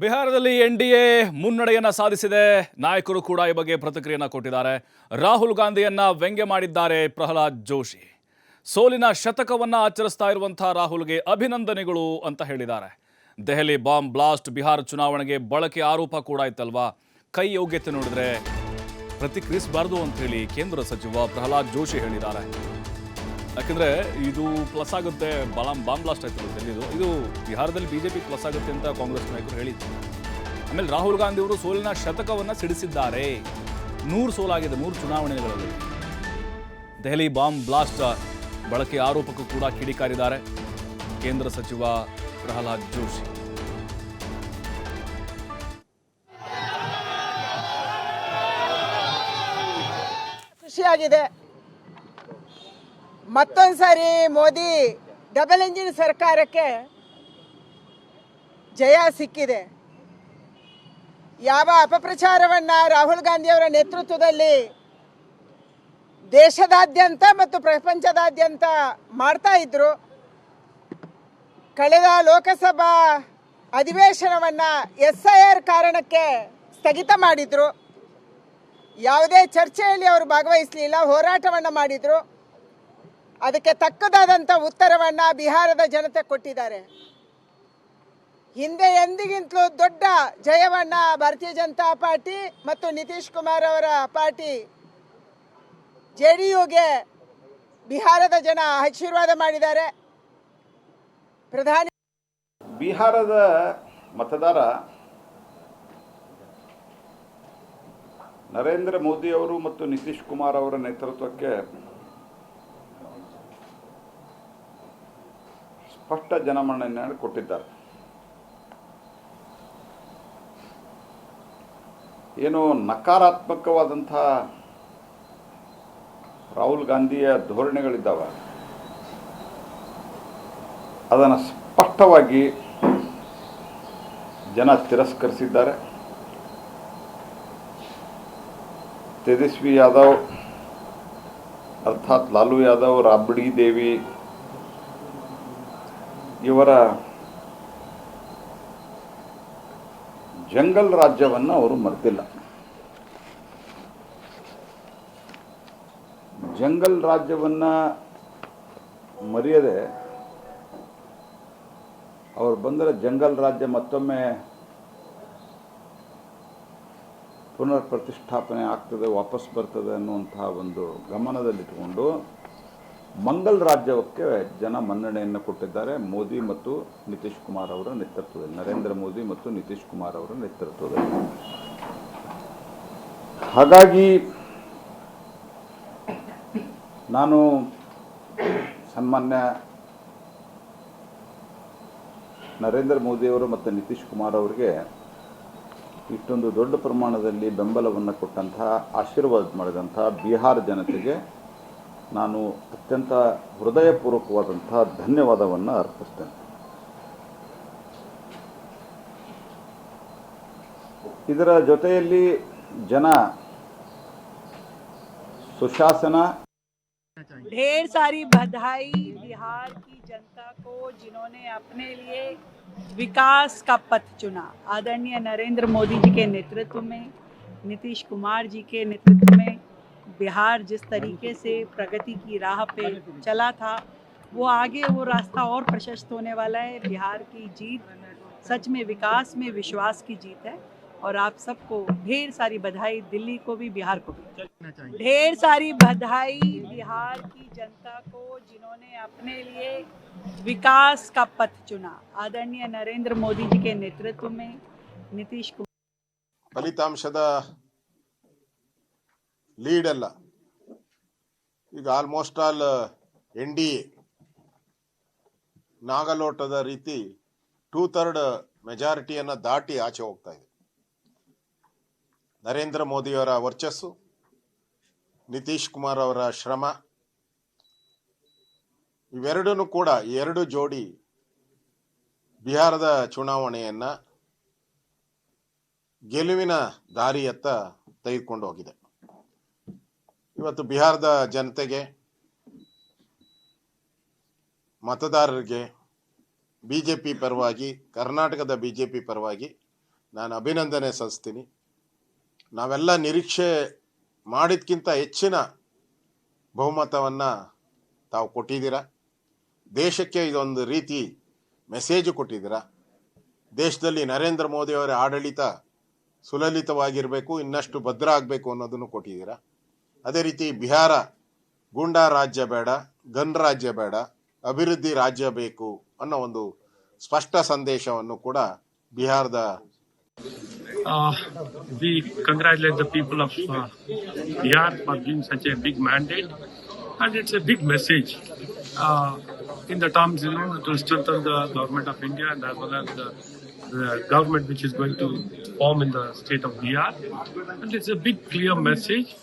ಬಿಹಾರದಲ್ಲಿ N D A ಮುನ್ನಡೆಯನ್ನ ಸಾಧಿಸಿದೆ. ನಾಯಕರು ಕೂಡ ಈ ಬಗ್ಗೆ ಪ್ರತಿಕ್ರಿಯೆಯನ್ನು ಕೊಟ್ಟಿದ್ದಾರೆ. ರಾಹುಲ್ ಗಾಂಧಿಯನ್ನ ವ್ಯಂಗ್ಯ ಮಾಡಿದ್ದಾರೆ ಪ್ರಹ್ಲಾದ್ ಜೋಶಿ. ಸೋಲಿನ ಶತಕವನ್ನ ಆಚರಿಸ್ತಾ ಇರುವಂತಹ ರಾಹುಲ್ಗೆ ಅಭಿನಂದನೆಗಳು ಅಂತ ಹೇಳಿದ್ದಾರೆ. ದೆಹಲಿ ಬಾಂಬ್ ಬ್ಲಾಸ್ಟ್, ಬಿಹಾರ ಚುನಾವಣೆಗೆ ಬಳಕೆ ಆರೋಪ ಕೂಡ ಇತ್ತಲ್ವಾ? ಕೈ ಯೋಗ್ಯತೆ ನೋಡಿದ್ರೆ ಪ್ರತಿಕ್ರಿಯಿಸಬಾರ್ದು ಅಂತ ಹೇಳಿ ಕೇಂದ್ರ ಸಚಿವ ಪ್ರಹ್ಲಾದ್ ಜೋಶಿ ಹೇಳಿದ್ದಾರೆ. ಯಾಕಂದ್ರೆ ಇದು ಪ್ಲಸ್ ಆಗುತ್ತೆ, ಬಾಂಬ್ ಬಾಂಬ್ ಬ್ಲಾಸ್ಟ್ ಆಯ್ತಲ್ಲ ಡೆಲ್ಲಿದು ಇದು ಬಿಹಾರದಲ್ಲಿ ಬಿಜೆಪಿ ಪ್ಲಸ್ ಆಗುತ್ತೆ ಅಂತ ಕಾಂಗ್ರೆಸ್ ನಾಯಕರು ಹೇಳಿದ್ರು. ಆಮೇಲೆ ರಾಹುಲ್ ಗಾಂಧಿ ಅವರು ಸೋಲಿನ ಶತಕವನ್ನ ಸಿಡಿಸಿದ್ದಾರೆ. ನೂರು ಸೋಲಾಗಿದೆ, ಮೂರು ಚುನಾವಣೆಗಳಲ್ಲಿ. ದೆಹಲಿ ಬಾಂಬ್ ಬ್ಲಾಸ್ಟ್ ಬಳಕೆ ಆರೋಪಕ್ಕೂ ಕೂಡ ಕಿಡಿಕಾರಿದ್ದಾರೆ. ಕೇಂದ್ರ ಸಚಿವ ಪ್ರಹ್ಲಾದ್ ಜೋಶಿ. ಖುಷಿಯಾಗಿದೆ. ಮತ್ತೊಂದು ಸಾರಿ ಮೋದಿ ಡಬಲ್ ಇಂಜಿನ್ ಸರ್ಕಾರಕ್ಕೆ ಜಯ ಸಿಕ್ಕಿದೆ. ಯಾವ ಅಪಪ್ರಚಾರವನ್ನ ರಾಹುಲ್ ಗಾಂಧಿಯವರ ನೇತೃತ್ವದಲ್ಲಿ ದೇಶದಾದ್ಯಂತ ಮತ್ತು ಪ್ರಪಂಚದಾದ್ಯಂತ ಮಾಡ್ತಾ ಇದ್ರು, ಕಳೆದ ಲೋಕಸಭಾ ಅಧಿವೇಶನವನ್ನ ಎಸ್ ಐ ಆರ್ ಕಾರಣಕ್ಕೆ ಸ್ಥಗಿತ ಮಾಡಿದ್ರು. ಯಾವುದೇ ಚರ್ಚೆಯಲ್ಲಿ ಅವರು ಭಾಗವಹಿಸಲಿಲ್ಲ, ಹೋರಾಟವನ್ನು ಮಾಡಿದರು. ಅದಕ್ಕೆ ತಕ್ಕದಾದಂಥ ಉತ್ತರವನ್ನು ಬಿಹಾರದ ಜನತೆ ಕೊಟ್ಟಿದ್ದಾರೆ. ಹಿಂದೆ ಎಂದಿಗಿಂತಲೂ ದೊಡ್ಡ ಜಯವನ್ನು ಭಾರತೀಯ ಜನತಾ ಪಾರ್ಟಿ ಮತ್ತು ನಿತೀಶ್ ಕುಮಾರ್ ಅವರ ಪಾರ್ಟಿ ಜೆ ಡಿ ಯುಗೆ ಬಿಹಾರದ ಜನ ಆಶೀರ್ವಾದ ಮಾಡಿದ್ದಾರೆ. ಪ್ರಧಾನಿ ಬಿಹಾರದ ಮತದಾರ ನರೇಂದ್ರ ಮೋದಿ ಅವರು ಮತ್ತು ನಿತೀಶ್ ಕುಮಾರ್ ಅವರ ನೇತೃತ್ವಕ್ಕೆ ಸ್ಪಷ್ಟ ಜನಮನ್ನಣೆಯನ್ನು ಕೊಟ್ಟಿದ್ದಾರೆ. ಏನು ನಕಾರಾತ್ಮಕವಾದಂಥ ರಾಹುಲ್ ಗಾಂಧಿಯ ಧೋರಣೆಗಳಿದ್ದಾವೆ. ಅದನ್ನು ಸ್ಪಷ್ಟವಾಗಿ ಜನ ತಿರಸ್ಕರಿಸಿದ್ದಾರೆ. ತೇಜಸ್ವಿ ಯಾದವ್, ಅರ್ಥಾತ್ ಲಾಲು ಯಾದವ್, ರಾಬ್ಡಿ ದೇವಿ ಇವರ ಜಂಗಲ್ ರಾಜ್ಯವನ್ನು ಅವರು ಮರೆತಿಲ್ಲ. ಜಂಗಲ್ ರಾಜ್ಯವನ್ನು ಮರೆಯದೆ ಅವರು ಬಂದರೆ ಜಂಗಲ್ ರಾಜ್ಯ ಮತ್ತೊಮ್ಮೆ ಪುನರ್ ಪ್ರತಿಷ್ಠಾಪನೆ ಆಗ್ತದೆ, ವಾಪಸ್ ಬರ್ತದೆ ಅನ್ನುವಂತಹ ಒಂದು ಗಮನದಲ್ಲಿಟ್ಟುಕೊಂಡು ಮಂಗಲ್ ರಾಜ್ಯಕ್ಕೆ ಜನ ಮನ್ನಣೆಯನ್ನು ಕೊಟ್ಟಿದ್ದಾರೆ. ಮೋದಿ ಮತ್ತು ನಿತೀಶ್ ಕುಮಾರ್ ಅವರ ನೇತೃತ್ವದಲ್ಲಿ, ನರೇಂದ್ರ ಮೋದಿ ಮತ್ತು ನಿತೀಶ್ ಕುಮಾರ್ ಅವರ ನೇತೃತ್ವದಲ್ಲಿ. ಹಾಗಾಗಿ ನಾನು ಸನ್ಮಾನ್ಯ ನರೇಂದ್ರ ಮೋದಿಯವರು ಮತ್ತು ನಿತೀಶ್ ಕುಮಾರ್ ಅವರಿಗೆ ಇಷ್ಟೊಂದು ದೊಡ್ಡ ಪ್ರಮಾಣದಲ್ಲಿ ಬೆಂಬಲವನ್ನು ಕೊಟ್ಟಂತಹ, ಆಶೀರ್ವಾದ ಮಾಡಿದಂತಹ ಬಿಹಾರ ಜನತೆಗೆ ನಾನು ಅತ್ಯಂತ ಹೃದಯಪೂರ್ವಕವಾದಂತಹ ಧನ್ಯವಾದವನ್ನು ಅರ್ಪಿಸ್ತೇನೆ ಇದರ ಜೊತೆಯಲ್ಲಿ ಜನ ಸುಶಾಸನ ढेर सारी बधाई बिहार की जनता को जिन्होंने अपने लिए विकास का पथ चुना आदरणीय नरेंद्र मोदी जी के नेतृत्व में नीतीश कुमार जी के नेतृत्व में बिहार जिस तरीके से प्रगति की राह पे चला था, वो आगे वो रास्ता और प्रशस्त होने वाला है। बिहार की जीत सच में विकास में विश्वास की जीत है और आप सबको ढेर सारी बधाई, दिल्ली को भी, बिहार को भी। ढेर सारी बधाई बिहार की जनता को, जिन्होंने अपने लिए विकास का पथ चुना। आदरणीय नरेंद्र मोदी जी के नेतृत्व में नीतीश कुमार फलितांशद ಲೀಡ್ ಅಲ್ಲ. ಈಗ almost all N D A ನಾಗಲೋಟದ ರೀತಿ ಟೂ ಥರ್ಡ್ ಮೆಜಾರಿಟಿಯನ್ನು ದಾಟಿ ಆಚೆ ಹೋಗ್ತಾ ಇದೆ. ನರೇಂದ್ರ ಮೋದಿಯವರ ವರ್ಚಸ್ಸು, ನಿತೀಶ್ ಕುಮಾರ್ ಅವರ ಶ್ರಮ ಇವೆರಡೂ ಕೂಡ ಎರಡು ಜೋಡಿ ಬಿಹಾರದ ಚುನಾವಣೆಯನ್ನ ಗೆಲುವಿನ ದಾರಿಯತ್ತ ತೆಗೆದುಕೊಂಡು ಹೋಗಿದೆ. ಇವತ್ತು ಬಿಹಾರದ ಜನತೆಗೆ, ಮತದಾರರಿಗೆ ಬಿ ಜೆ ಪಿ ಪರವಾಗಿ, ಕರ್ನಾಟಕದ ಬಿ ಜೆ ಪಿ ಪರವಾಗಿ ನಾನು ಅಭಿನಂದನೆ ಸಲ್ಲಿಸ್ತೀನಿ. ನಾವೆಲ್ಲ ನಿರೀಕ್ಷೆ ಮಾಡಿದ್ಕಿಂತ ಹೆಚ್ಚಿನ ಬಹುಮತವನ್ನು ತಾವು ಕೊಟ್ಟಿದ್ದೀರಾ? ದೇಶಕ್ಕೆ ಇದೊಂದು ರೀತಿ ಮೆಸೇಜ್ ಕೊಟ್ಟಿದ್ದೀರಾ? ದೇಶದಲ್ಲಿ ನರೇಂದ್ರ ಮೋದಿಯವರ ಆಡಳಿತ ಸುಲಲಿತವಾಗಿರಬೇಕು, ಇನ್ನಷ್ಟು ಭದ್ರ ಆಗಬೇಕು ಅನ್ನೋದನ್ನು ಕೊಟ್ಟಿದ್ದೀರಾ? ಅದೇ ರೀತಿ ಬಿಹಾರ ಗೂಂಡಾ ರಾಜ್ಯ ಬೇಡ ಗನ್ ರಾಜ್ಯ ಬೇಡ ಅಭಿವೃದ್ಧಿ ರಾಜ್ಯ ಬೇಕು ಅನ್ನೋ ಒಂದು ಸ್ಪಷ್ಟ ಸಂದೇಶವನ್ನು ಕೂಡ ಬಿಹಾರದ Uh, uh, Bihar for giving such a big mandate, and it's a big message. Uh, in the terms, you know, to strengthen the government of India and as well as the, the government which is going to form in the state of Bihar, and it's a big clear message.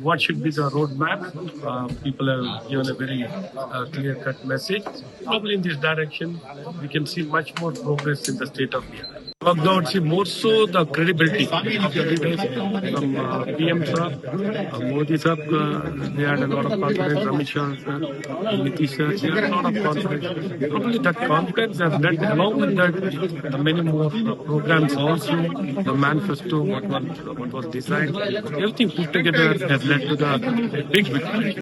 What should be the roadmap? Uh, people have given a very uh, clear-cut message. Probably in this direction, we can see much more progress in the state of Bihar. See more so the credibility the from uh, PM sir, uh, Modi sir, uh, they had a lot of confidence, Amit sir, Nitish sir, they had a lot of confidence. Probably that confidence has led along with that uh, many more programs also, the manifesto, what was, what was designed, everything put together has led to the big victory.